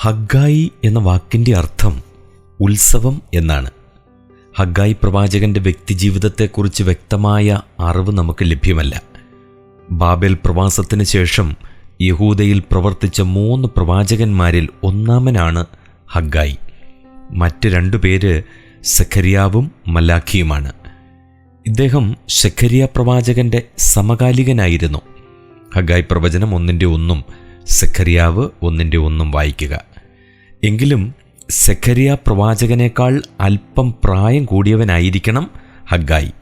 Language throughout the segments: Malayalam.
ഹഗ്ഗായി എന്ന വാക്കിന്റെ അർത്ഥം ഉത്സവം എന്നാണ്. ഹഗ്ഗായി പ്രവാചകന്റെ വ്യക്തിജീവിതത്തെക്കുറിച്ച് വ്യക്തമായ അറിവ് നമുക്ക് ലഭ്യമല്ല. ബാബേൽ പ്രവാസത്തിന് ശേഷം യഹൂദയിൽ പ്രവർത്തിച്ച മൂന്ന് പ്രവാചകന്മാരിൽ ഒന്നാമനാണ് ഹഗ്ഗായി. മറ്റ് രണ്ടു പേര് സഖരിയാവും മലാഖിയുമാണ് ഇദ്ദേഹം ശഖരിയ പ്രവാചകന്റെ സമകാലികനായിരുന്നു. ഹഗായ് പ്രവചനം ഒന്നിന്റെ ഒന്നും സഖരിയാവ് ഒന്നിന്റെ ഒന്നും വായിക്കുക. എങ്കിലും സെഖരിയ പ്രവാചകനേക്കാൾ അല്പം പ്രായം കൂടിയവനായിരിക്കണം ഹഗ്ഗായി.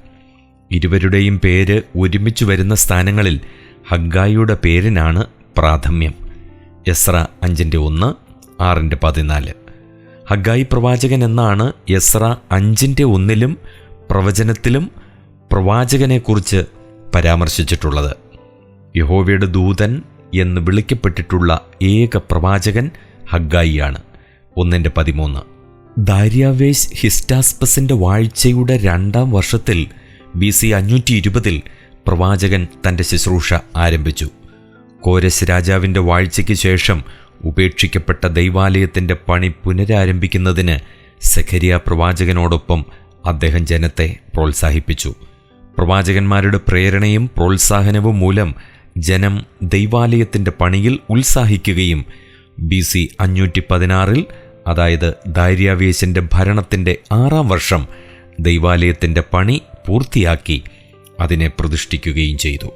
ഇരുവരുടെയും പേര് ഒരുമിച്ച് വരുന്ന സ്ഥാനങ്ങളിൽ ഹഗ്ഗായിയുടെ പേരിനാണ് പ്രാഥമ്യം. എസ്ര അഞ്ചിന്റെ ഒന്ന് ആറിന്റെ പതിനാല്. ഹഗ്ഗായി പ്രവാചകൻ എന്നാണ് എസ്ര അഞ്ചിന്റെ ഒന്നിലും പ്രവചനത്തിലും പ്രവാചകനെക്കുറിച്ച് പരാമർശിച്ചിട്ടുള്ളത്. യഹോവയുടെ ദൂതൻ എന്ന് വിളിക്കപ്പെട്ടിട്ടുള്ള ഏക പ്രവാചകൻ ഹഗ്ഗായിയാണ്. ഒന്നിന്റെ പതിമൂന്ന്. ദാര്യാവേശ് ഹിസ്റ്റാസ്പസിന്റെ വാഴ്ചയുടെ രണ്ടാം വർഷത്തിൽ ബി സി അഞ്ഞൂറ്റി ഇരുപതിൽ പ്രവാചകൻ തന്റെ ശുശ്രൂഷ ആരംഭിച്ചു. കോരസ് രാജാവിന്റെ വാഴ്ചയ്ക്ക് ശേഷം ഉപേക്ഷിക്കപ്പെട്ട ദൈവാലയത്തിന്റെ പണി പുനരാരംഭിക്കുന്നതിന് സഖരിയ പ്രവാചകനോടൊപ്പം അദ്ദേഹം ജനത്തെ പ്രോത്സാഹിപ്പിച്ചു. പ്രവാചകന്മാരുടെ പ്രേരണയും പ്രോത്സാഹനവും മൂലം ജനം ദൈവാലയത്തിന്റെ പണിയിൽ ഉത്സാഹിക്കുകയും ബി സി അഞ്ഞൂറ്റി പതിനാറിൽ അതായത് ദാര്യാവേശിന്റെ ഭരണത്തിന്റെ ആറാം വർഷം ദൈവാലയത്തിന്റെ പണി പൂർത്തിയാക്കി അതിനെ പ്രതിഷ്ഠിക്കുകയും ചെയ്തു.